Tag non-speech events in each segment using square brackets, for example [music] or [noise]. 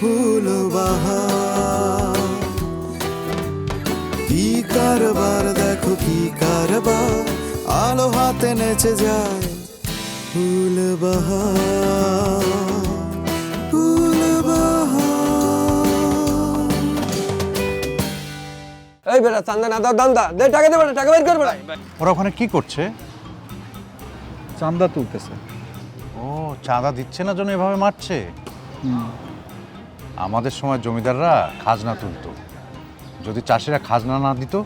ফুল বাহার কি কারবার দেখো কি কারবার। আলো হাতে নেচে যায় ফুল বাহার ফুল বাহার এই বেটা চান্দা না দাও দান্দা। দে টাকা দে বেটা টাকা বের কর বেটা। ওরা ওখানে কি করছে? চান্দা তুলতেছে। ও চাঁদা দিচ্ছে না জন্য এভাবে মারছে? আমাদের সময় জমিদাররা খাজনা তুলতো। যদি চাষিরা খাজনা না দিত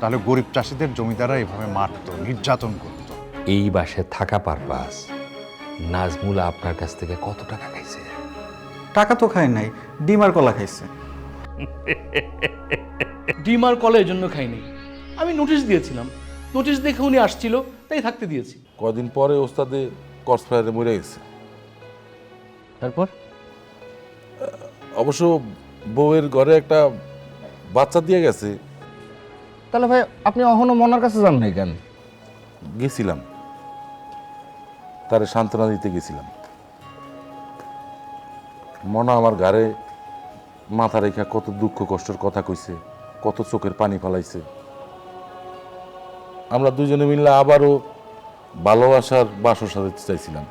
তাহলে গরিব চাষিদের জমিদাররা এভাবে মারতো নির্যাতন করত। এই বাসে থাকা পারপাস নাজমুলা আপনার কাছ থেকে কত টাকা খাইছে? টাকা তো খায় নাই ডিমার কলা খাইছে। ডিম আর কলের জন্য খাইনি। আমি নোটিশ দিয়েছিলাম। নোটিশ দেখে উনি আসছিল তাই থাকতে দিয়েছি। কদিন পরে ওস্তাদে কর্স ফায়ারে মরে গেছে। তারপর? অবশ্য বউয়ের ঘরে একটা বাচ্চা দিয়ে গেছে। তাহলে ভাই আপনি অহনো মনার কাছে যান নাই কেন? গেছিলাম। তারে সান্ত্বনা দিতে গেছিলাম। মনা আমার ঘরে মাথা রেখা কত দুঃখ কষ্টের কথা কইছে কত চোখের পানি ফালাইছে। আমরা দুজনে মিললে আবারও ভালোবাসার বাসর সাজাতে চাইছিলাম।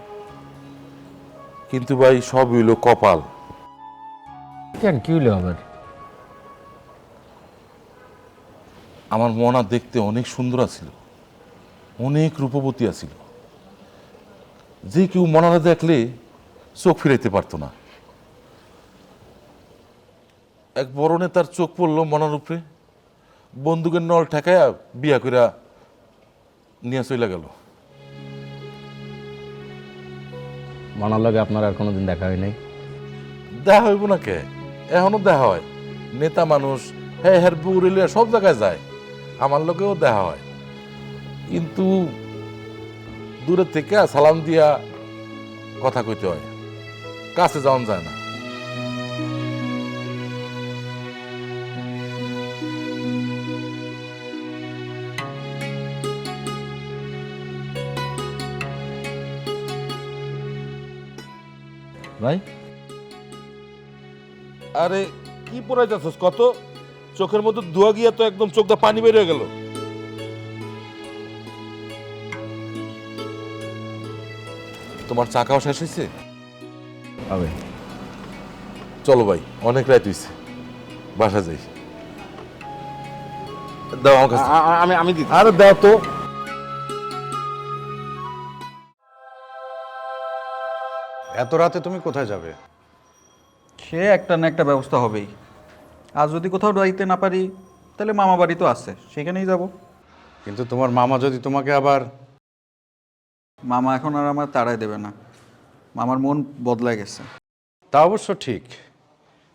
কিন্তু ভাই সব হইল কপাল। কেন? কি হইল আবার? আমার মনা দেখতে অনেক সুন্দর আছিল। অনেক রূপবতী আছিল। যে কেউ মনারা দেখলে চোখ ফিরাইতে পারতো না। এক বড় তার চোখ পড়ল মনার উপরে বন্দুকের নল ঠেকায়া বিয়া কইরা নিয়ে চলে গেল। মনার লগে আপনার আর কোনোদিন দেখা হয় নাই? দেখা হইব না কে? এখনও দেখা হয়। নেতা মানুষ হ্যাঁ হ্যাঁ সব জায়গায় যায়। আমার লোকেও দেখা হয়। কিন্তু দূরের থেকে সালাম দিয়া কথা কইতে হয়। কাছে যাওয়া যায় না। ভাই? আরে কি পড়াই যাচ্ছিস? কত? চোখের মধ্যে ধোয়া গিয়া তো একদম চোখটা পানি বেরিয়ে গেল। তোমার চা খাওয়া শেষ হয়েছে? হবে চলো ভাই অনেক রাত হয়েছে। বাসা যাই। দাও আমার কাছে। আমি আমি দিই আরে দাও তো। এত রাতে তুমি কোথায় যাবে? সে একটা না একটা ব্যবস্থা হবেই। আর যদি কোথাও যাইতে না পারি তাহলে মামা বাড়ি তো আছে সেখানেই যাব। কিন্তু তোমার মামা যদি তোমাকে আবার মামা এখন আর আমার তাড়াই দেবে না। মামার মন বদলায় গেছে। তা অবশ্য ঠিক।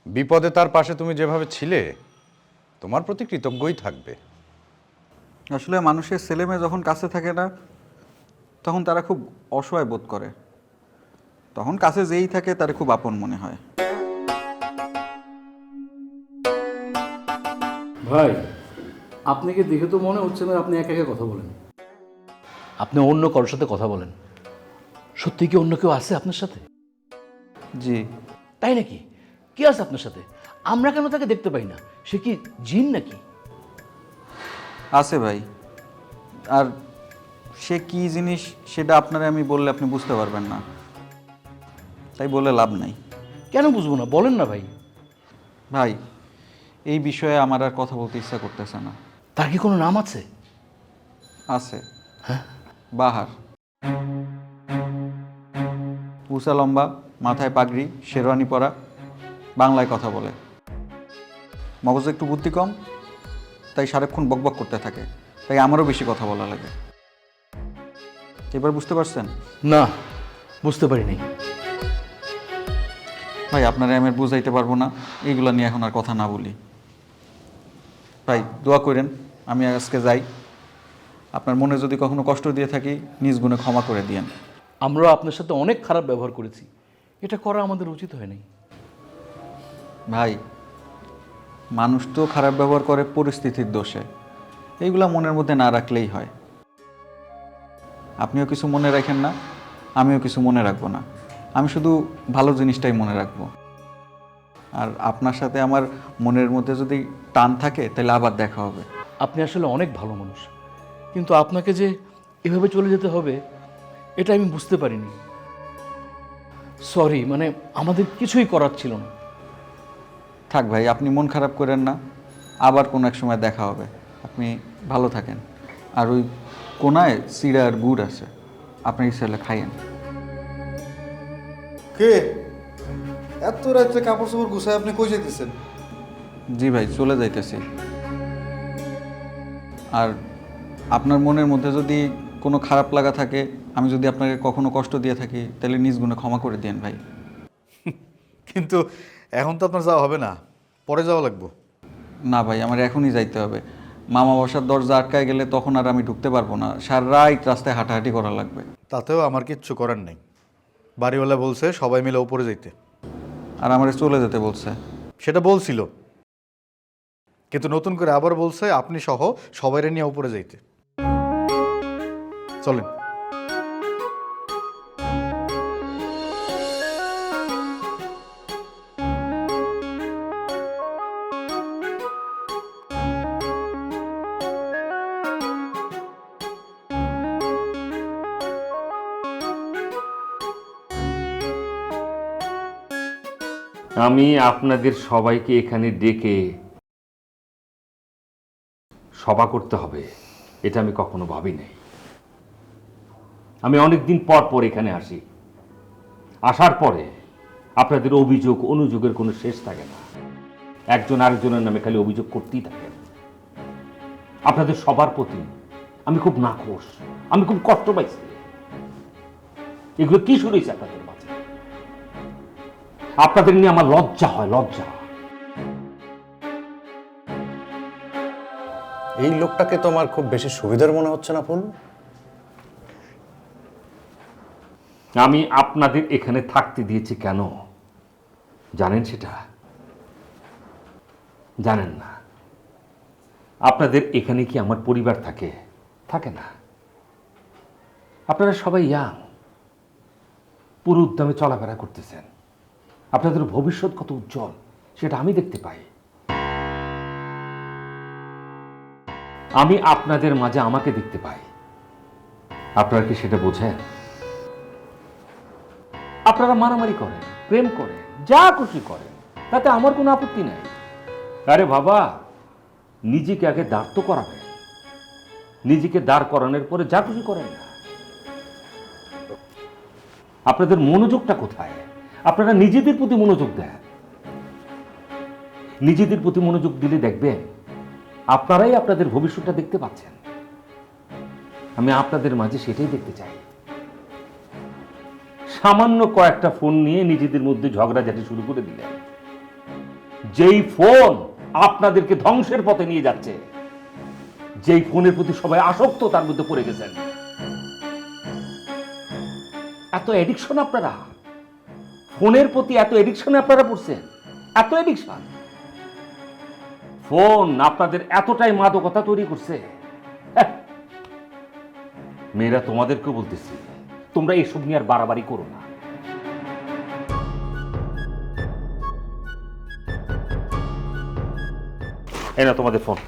বিপদে তার পাশে তুমি যেভাবে ছিলে তোমার প্রতি কৃতজ্ঞই থাকবে। আসলে মানুষের ছেলেমেয়ে যখন কাছে থাকে না তখন তারা খুব অসহায় বোধ করে। তখন কাছে যেই থাকে তার খুব আপন মনে হয়। ভাই আপনাকে দেখে তো মনে হচ্ছে না আপনি একা একা কথা বলেন? আপনি অন্য কারোর সাথে কথা বলেন। সত্যি কি অন্য কেউ আছে আপনার সাথে? জি। তাই নাকি? কি আছে আপনার সাথে? আমরা কেন তাকে দেখতে পাই না? সে কি জিন নাকি? আছে ভাই। আর সে কি জিনিস সেটা আপনারা আমি বললে আপনি বুঝতে পারবেন না। তাই বলে লাভ নাই। কেন বুঝব না? বলেন না ভাই। ভাই এই বিষয়ে আমার আর কথা বলতে ইচ্ছা করতেছে না। তার কি কোনো নাম আছে? আছে। বাহার। উষা লম্বা মাথায় পাগড়ি শেরওয়ানি পরা বাংলায় কথা বলে। মগজে একটু বুদ্ধি কম তাই সারাক্ষণ বকবক করতে থাকে তাই আমারও বেশি কথা বলা লাগে। এবার বুঝতে পারছেন? না বুঝতে পারিনি। ভাই আপনারা আমি বুঝাইতে পারব না এইগুলো নিয়ে এখন আর কথা না বলি। ভাই দোয়া করেন আমি আজকে যাই। আপনার মনে যদি কখনো কষ্ট দিয়ে থাকি নিজ গুণে ক্ষমা করে দিয়েন। আমরা আপনার সাথে অনেক খারাপ ব্যবহার করেছি। এটা করা আমাদের উচিত হয়নি ভাই মানুষ তো খারাপ ব্যবহার করে পরিস্থিতির দোষে। এইগুলা মনের মধ্যে না রাখলেই হয়। আপনিও কিছু মনে রাখেন না আমিও কিছু মনে রাখব না। আমি শুধু ভালো জিনিসটাই মনে রাখব। আর আপনার সাথে আমার মনের মধ্যে যদি টান থাকে তাহলে আবার দেখা হবে। আপনি আসলে অনেক ভালো মানুষ। কিন্তু আপনাকে যে এভাবে চলে যেতে হবে এটা আমি বুঝতে পারিনি। সরি মানে আমাদের কিছুই করার ছিল না। থাক ভাই আপনি মন খারাপ করেন না। আবার কোনো এক সময় দেখা হবে। আপনি ভালো থাকেন। আর ওই কোনায় সিরা আর গুড় আছে আপনি ইচ্ছা খাইয়েন। কে? এত রাত্রে কাপড় চোপড় গুছায় আপনি কই যেতেছেন জি ভাই চলে যাইতেছি। আর আপনার মনের মধ্যে যদি কোনো খারাপ লাগা থাকে আমি যদি আপনাকে কখনো কষ্ট দিয়ে থাকি তাহলে নিজ গুণে ক্ষমা করে দিন ভাই। [laughs] কিন্তু এখন তো আপনার যাওয়া হবে না পরে যাওয়া লাগবো। না ভাই আমার এখনই যাইতে হবে। মামা বসার দরজা আটকায় গেলে তখন আর আমি ঢুকতে পারব না। সারা রাত রাস্তায় হাঁটাহাঁটি করা লাগবে। তাতেও আমার কিচ্ছু করার নেই। বাড়িওয়ালা বলছে সবাই মিলে উপরে যাইতে। আর আমার চলে যেতে বলছে। সেটা বলছিল। কিন্তু নতুন করে আবার বলছে, আপনি সহ সবাইরে নিয়ে উপরে যাইতে। চলেন। আমি আপনাদের সবাইকে এখানে ডেকে সভা করতে হবে, এটা আমি কখনো ভাবি নাই আমি অনেকদিন পর পর এখানে আসি। আসার পরে আপনাদের অভিযোগ, অনুযোগের কোনো শেষ থাকে না। একজন আরেকজনের নামে খালি অভিযোগ করতেই থাকেন। আপনাদের সবার প্রতি আমি খুব নাখোশ, আমি খুব কষ্ট পাইছি। এগুলো কি হয়েছে আপনাদের মাঝে? আপনাদের নিয়ে আমার লজ্জা হয়, লজ্জা। এই লোকটাকে তোমার খুব বেশি সুবিধার মনে হচ্ছে না ফুল আমি আপনাদের এখানে থাকতে দিয়েছি কেন? জানেন সেটা? জানেন না। আপনাদের এখানে কি আমার পরিবার থাকে? থাকে না। আপনারা সবাই ইয়াং পুরো উদ্যমে চলাফেরা করতেছেন। আপনাদের ভবিষ্যৎ কত উজ্জ্বল, সেটা আমি দেখতে পাই। আমি আপনাদের মাঝে আমাকে দেখতে পাই। আপনারা কি সেটা বোঝেন? আপনারা মারামারি করেন, প্রেম করেন, যা খুশি করেন, তাতে আমার কোনো আপত্তি নাই। আরে বাবা, নিজেকে আগে দাঁড় তো করাবেন। নিজেকে দাঁড় করানোর পরে যা খুশি করেন না। আপনাদের মনোযোগটা কোথায়? আপনারা নিজেদের প্রতি মনোযোগ দেন। নিজেদের প্রতি মনোযোগ দিলে দেখবেন আপনারাই আপনাদের ভবিষ্যৎটা দেখতে পাচ্ছেন। আমি আপনাদের মাঝে সেটাই দেখতে চাই। সামান্য কয়েকটা ফোন নিয়ে নিজেদের মধ্যে ঝগড়া ঝগড়াঝাটি শুরু করে দিলেন। যেই ফোন আপনাদেরকে ধ্বংসের পথে নিয়ে যাচ্ছে, যেই ফোনের প্রতি সবাই আসক্ত, তার মধ্যে পড়ে গেছেন। এত এডিকশন আপনারা? ফোনের প্রতি এত এডিকশনে আপনারা পড়ছেন? এত এডিকশন ফোন আপনাদের এতটাই মাদকতা তৈরি করছে। হ্যাঁ। মেয়েরা তোমাদেরকেও বলতেছি তোমরা এসব নিয়ে আর বাড়াবাড়ি করো না। এই না তোমাদের ফোন।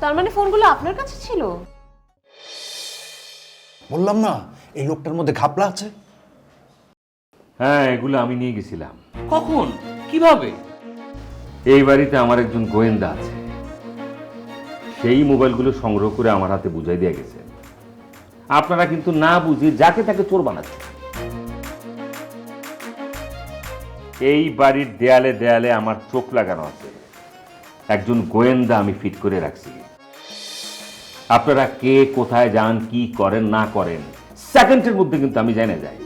তার মানে ফোনগুলো আপনার কাছে ছিল? বললাম না এই লোকটার মধ্যে ঘাপলা আছে? হ্যাঁ এগুলো আমি নিয়ে গেছিলাম। কখন? কীভাবে? এই বাড়িতে আমার একজন গোয়েন্দা আছে। সেই মোবাইলগুলো সংগ্রহ করে আমার হাতে বুঝাই দিয়ে গেছে। আপনারা কিন্তু না বুঝে যাকে তাকে চোর বানাচ্ছেন। এই বাড়ির দেয়ালে দেয়ালে আমার চোখ লাগানো আছে। একজন গোয়েন্দা আমি ফিট করে রাখছি। আপনারা কে, কোথায় যান, কি করেন, না করেন সেকেন্ডের মধ্যে কিন্তু আমি জেনে যাই।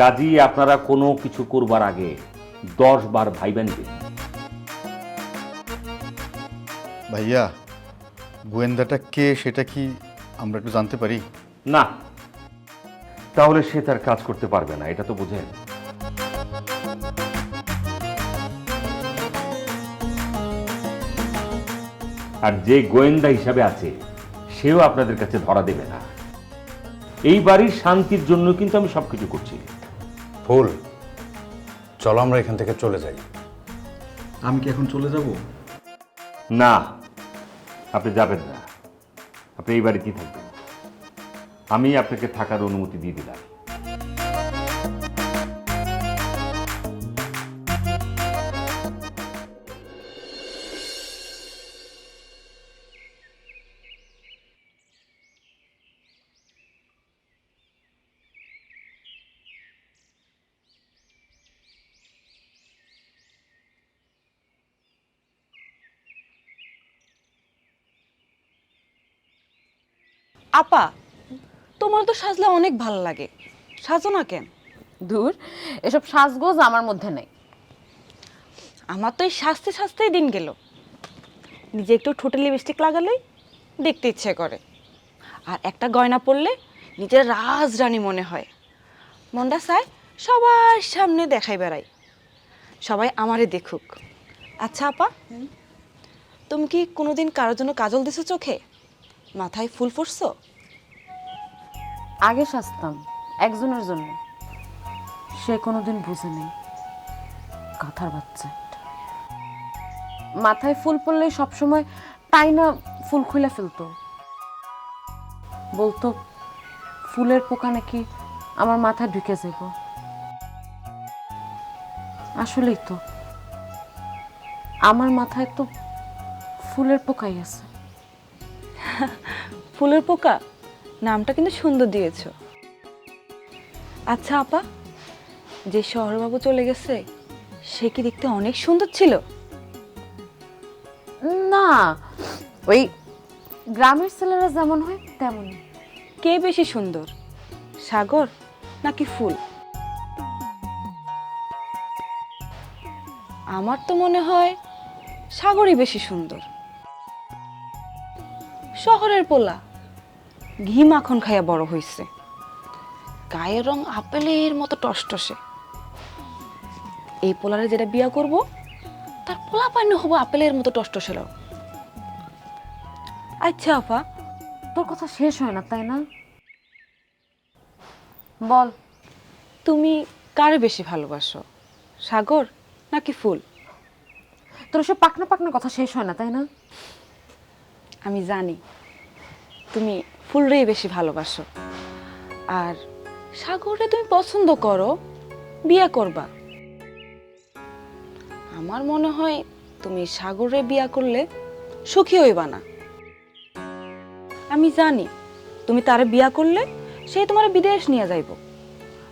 কাজী আপনারা কোনো কিছু করবার আগে দশ বার ভাইবেন ভাইয়া গোয়েন্দাটা কে সেটা কি আমরা একটু জানতে পারি? না। তাহলে সে তার কাজ করতে পারবে না এটা তো বুঝেন। আর যে গোয়েন্দা হিসাবে আছে সেও আপনাদের কাছে ধরা দেবে না। এই বাড়ির শান্তির জন্য কিন্তু আমি সবকিছু করছি। ফুল চলো আমরা এখান থেকে চলে যাই। আমি কি এখন চলে যাব? না আপনি যাবেন না। আপনি এই বাড়িতেই থাকবেন। আমি আপনাকে থাকার অনুমতি দিয়ে দিলাম। আপা তোমার তো সাজলে অনেক ভালো লাগে। সাজো না কেন? দূর এসব সাজগোজ আমার মধ্যে নেই। আমার তো এই সাজতে সাজতেই দিন গেল। নিজে একটু ঠোঁটে লিপস্টিক লাগালেই দেখতে ইচ্ছে করে। আর একটা গয়না পরলে নিজের রাজরানী মনে হয়। মনটা চায় সবার সামনে দেখাই বেড়াই। সবাই আমারে দেখুক। আচ্ছা আপা তুমি কি কোনোদিন কারোর জন্য কাজল দিছো চোখে? মাথায় ফুল ফুটছো? আগে সাজতাম, একজনের জন্য। সে কোনোদিন বুঝে নেই। কথার বাচ্চা মাথায় ফুল পড়লে সবসময় টাইনা ফুল খুলে ফেলতো? বলতো, ফুলের পোকা নাকি আমার মাথায় ঢুকে যাব আসলেই তো, আমার মাথায় তো ফুলের পোকাই আছে। ফুলের পোকা? নামটা কিন্তু সুন্দর দিয়েছ। আচ্ছা আপা যে শহরবাবু চলে গেছে সে কি দেখতে অনেক সুন্দর ছিল? না ওই গ্রামের ছেলেরা যেমন হয় তেমন কে বেশি সুন্দর সাগর নাকি ফুল? আমার তো মনে হয় সাগরই বেশি সুন্দর। শহরের পোলা। ঘি মাখন খাইয়া বড় হইছে। গায়ের রং আপেলের মতো টসটসে। এই পোলারে যেটা বিয়া করব তার পোলা পান্য হব আপেলের মতো টসটসেরাও আচ্ছা আপা তোর কথা শেষ হয় না তাই না? বল। তুমি কারে বেশি ভালোবাসো সাগর নাকি ফুল? তোর সব পাকনা পাকনা কথা শেষ হয় না তাই না? আমি জানি, তুমি ফুলরেই বেশি ভালোবাসো। আর সাগরে তুমি পছন্দ করো, বিয়ে করবা। আমার মনে হয় তুমি সাগরে বিয়া করলে সুখী হইবা না। আমি জানি, তুমি তারে বিয়া করলে সে তোমার বিদেশ নিয়ে যাইব।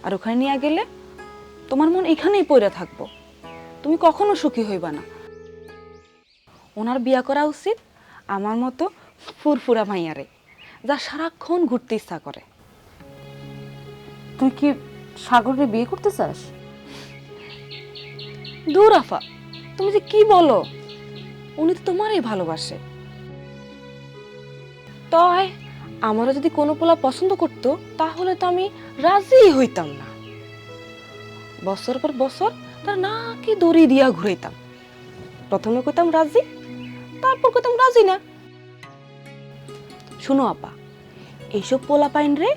আর ওখানে নিয়ে গেলে তোমার মন এখানেই পড়ে থাকব। তুমি কখনো সুখী হইবা না। ওনার বিয়া করা উচিত আমার মতো ফুরফুরা মাইয়ারে যা সারাক্ষণ ঘুরতে ইচ্ছা করে। তুই কি সাগরে বিয়ে করতে চাস? দূর আফা তুমি যে কি বলো? উনি তো তোমারই ভালোবাসে। তাই আমারও যদি কোনো পোলা পছন্দ করতো তাহলে তো আমি রাজি হইতাম না। বছর পর বছর তার নাকি দড়ি দিয়া ঘুরাইতাম। প্রথমে কইতাম রাজি তারপর কইতাম রাজি না? শুনো আপা এইসব পোলা পাইন রে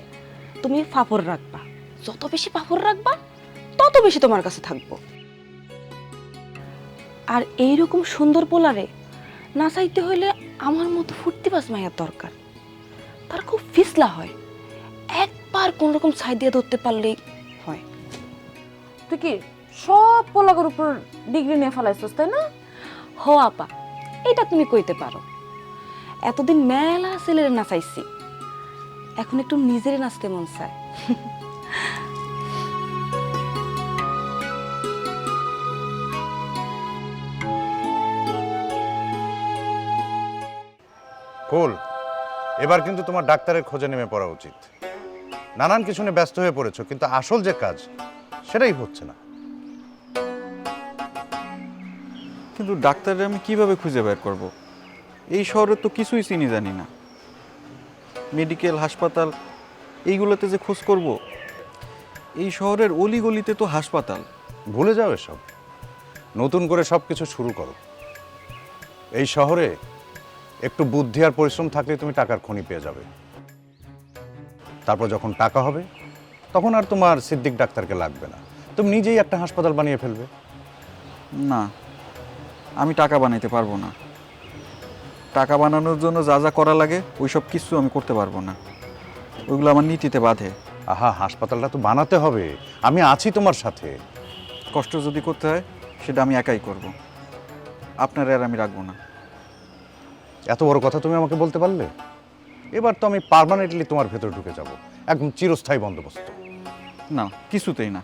তুমি ফাফর রাখবা। যত বেশি ফাফর রাখবা তত বেশি তোমার কাছে থাকব। আর এইরকম সুন্দর পোলারে না চাইতে হইলে আমার মতো ফুর্তিবাজ মাইয়ার দরকার। তার খুব ফিসলা হয়। একবার কোন রকম ছাই দিয়ে ধরতে পারলেই হয়। তুই কি সব পোলাগের উপর ডিগ্রি নিয়ে ফেলাইছিস তাই না? হো আপা। এটা তুমি কইতে পারো। এতদিন মেলা ছেলের নাচাইছি। এখন একটু নিজেরই নাচতে মন চায়। ফুল এবার কিন্তু তোমার ডাক্তারের খোঁজে নেমে পড়া উচিত। নানান কিছু নিয়ে ব্যস্ত হয়ে পড়েছো, কিন্তু আসল যে কাজ, সেটাই হচ্ছে না। কিন্তু ডাক্তারের আমি কীভাবে খুঁজে বের করব? এই শহরে তো কিছুই চিনি জানি না। মেডিকেল হাসপাতাল এইগুলোতে যে খোঁজ করব? এই শহরের অলিগলিতে তো হাসপাতাল। ভুলে যাও এসব। নতুন করে সব কিছু শুরু করো। এই শহরে একটু বুদ্ধি আর পরিশ্রম থাকলে তুমি টাকার খনি পেয়ে যাবে। তারপর যখন টাকা হবে তখন আর তোমার সিদ্দিক ডাক্তারকে লাগবে না। তুমি নিজেই একটা হাসপাতাল বানিয়ে ফেলবে। না। আমি টাকা বানাইতে পারব না। টাকা বানানোর জন্য যা যা করা লাগে ওই সব কিছু আমি করতে পারব না। ওইগুলো আমার নীতিতে বাধে। আহা হাসপাতালটা তো বানাতে হবে। আমি আছি তোমার সাথে। কষ্ট যদি করতে হয় সেটা আমি একাই করব। আপনার আর আমি রাখব না। এত বড় কথা তুমি আমাকে বলতে পারলে? এবার তো আমি পারমানেন্টলি তোমার ভেতরে ঢুকে যাব। একদম চিরস্থায়ী বন্দোবস্ত। না কিছুতেই না।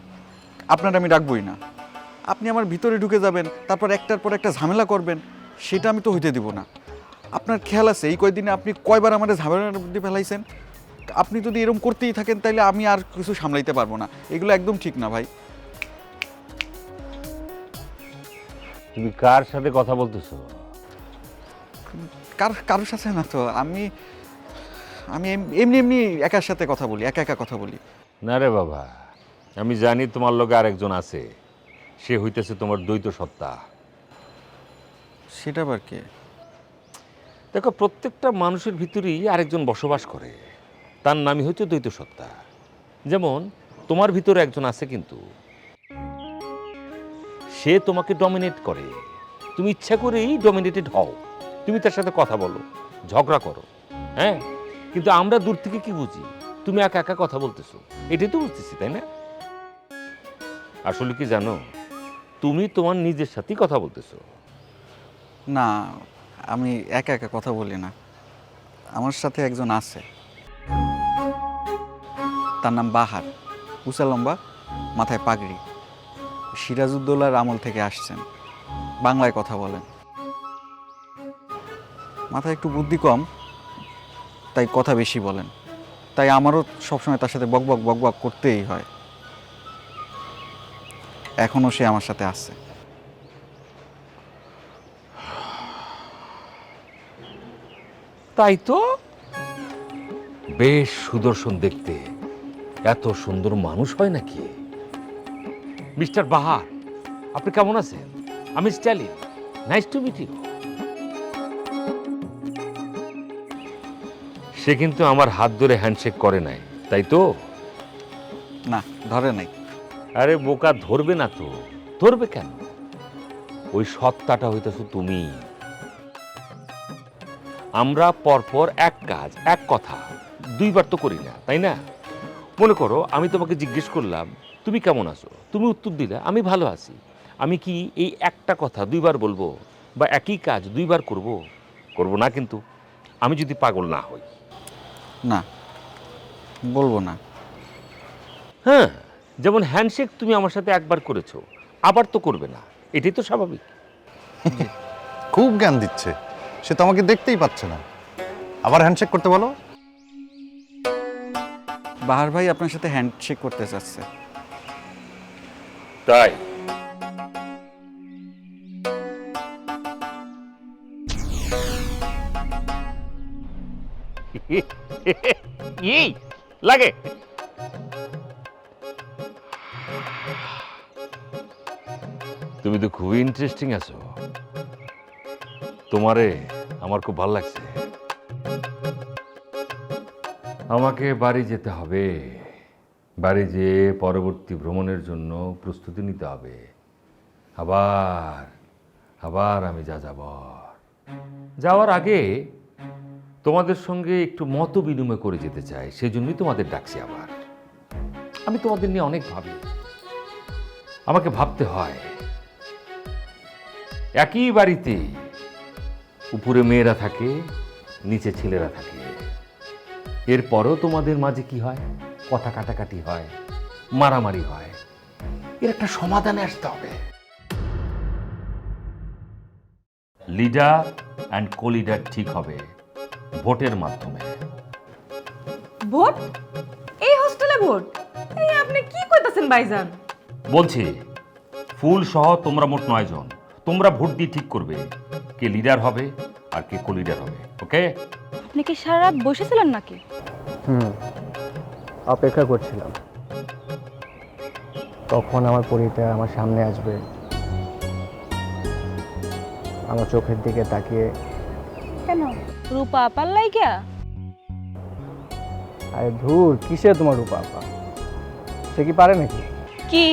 আপনার আমি রাখবই না। আপনি আমার ভিতরে ঢুকে যাবেন তারপর একটার পর একটা ঝামেলা করবেন সেটা আমি তো হইতে দিব না। আপনার খেয়াল আছে এই কয়দিনে আপনি কয়বার আমাদের ঝামেলার মধ্যে ফেলাইছেন? আপনি যদি এরকম করতেই থাকেন তাহলে আমি আর কিছু সামলাইতে পারব না। এগুলো একদম ঠিক না ভাই। তুমি কার সাথে কথা বলতেছো? কার কারোর সাথে না তো আমি আমি এম- এমনি এমনি একার সাথে কথা বলি একা একা কথা বলি। না রে বাবা আমি জানি তোমার লোকে আরেকজন আছে। সে হইতেছে তোমার দ্বৈত সত্তা। সেটা আবার কে? দেখো প্রত্যেকটা মানুষের ভিতরেই আরেকজন বসবাস করে। তার নামই হচ্ছে দ্বৈত সত্তা। যেমন তোমার ভিতরে একজন আছে কিন্তু। সে তোমাকে ডমিনেট করে। তুমি ইচ্ছা করেই ডমিনেটেড হও। তুমি তার সাথে কথা বলো ঝগড়া করো হ্যাঁ? কিন্তু আমরা দূর থেকে কি বুঝি? তুমি একা একা কথা বলতেছো। এটাই তো বুঝতেছি তাই না? আসলে কি জানো? তুমি তোমার নিজের সাথেই কথা বলতেছো। না, আমি একা একা কথা বলি না। আমার সাথে একজন আছে। তার নাম বাহার। উঁচা লম্বা, মাথায় পাগড়ি। সিরাজউদ্দৌলার আমল থেকে আসছেন। বাংলায় কথা বলেন। মাথায় একটু বুদ্ধি কম, তাই কথা বেশি বলেন। তাই আমারও সবসময় তার সাথে বকবক বকবক করতেই হয়। এখনও সে আমার সাথে আছে। তাই তো? বেশ সুদর্শন দেখতে। এত সুন্দর মানুষ হয় নাকি? মিস্টার বাহার আপনি কেমন আছেন? আমি Stalin. Nice to meet you. সে কিন্তু আমার হাত ধরে হ্যান্ডশেক করে নাই তাই তো? না ধরে নাই। আরে বোকা ধরবে না তো। ধরবে কেন? ওই সত্তাটা হইতেছো তুমি। আমরা পরপর এক কাজ এক কথা দুইবার তো করি না তাই না? মনে করো আমি তোমাকে জিজ্ঞেস করলাম তুমি কেমন আছো? তুমি উত্তর দিলে আমি ভালো আছি। আমি কি এই একটা কথা দুইবার বলব বা একই কাজ দুইবার করব? করব না কিন্তু। আমি যদি পাগল না হই। না বলব না। হ্যাঁ। যেমন হ্যান্ডশেক তুমি আমার সাথে একবার করেছ আবার তো করবে না। এটাই তো স্বাভাবিক। খুব জ্ঞান দিচ্ছে। সে তো আমাকে দেখতেই পাচ্ছে না। আবার হ্যান্ডশেক করতে বলো। বাহার ভাই আপনার সাথে হ্যান্ডশেক করতে চাচ্ছে। তাই? এই লাগে। তুমি তো খুবই ইন্টারেস্টিং আছো। তোমারে আমার খুব ভালো লাগছে। আমাকে বাড়ি যেতে হবে। বাড়ি যেয়ে পরবর্তী ভ্রমণের জন্য প্রস্তুতি নিতে হবে। আবার আবার আমি যা যাব যাওয়ার আগে তোমাদের সঙ্গে একটু মত বিনিময় করে যেতে চাই, সেজন্যই তোমাদের ডাকছি আবার। আমি তোমাদের নিয়ে অনেক ভাবি। আমাকে ভাবতে হয়। একই বাড়িতে উপরে মেয়েরা থাকে নিচে ছেলেরা থাকে। এরপরও তোমাদের মাঝে কি হয়? কথা কাটাকাটি হয় মারামারি হয়। এর একটা সমাধানে আসতে হবে। লিডার অ্যান্ড কো লিডার ঠিক হবে ভোটের মাধ্যমে। ভোট? এই হোস্টেলে ভোট? এই আপনি কি কইতাছেন ভাইজান? বলছি ফুল সহ তোমরা মোট নয় জন তোমরা ভোট দিয়ে ঠিক করবে কে লিডার হবে আর কে কো লিডার হবে ওকে আপনি কি সারা রাত বসেছিলেন নাকি? হুম অপেক্ষা করছিলাম। কখন আমার পরিটা আমার সামনে আসবে। আমার চোখের দিকে তাকিয়ে। কেন? রূপা আপার লাইগা? আরে ধুর কিসে তোমার রূপা আপা? সে কি পারে নাকি? কি?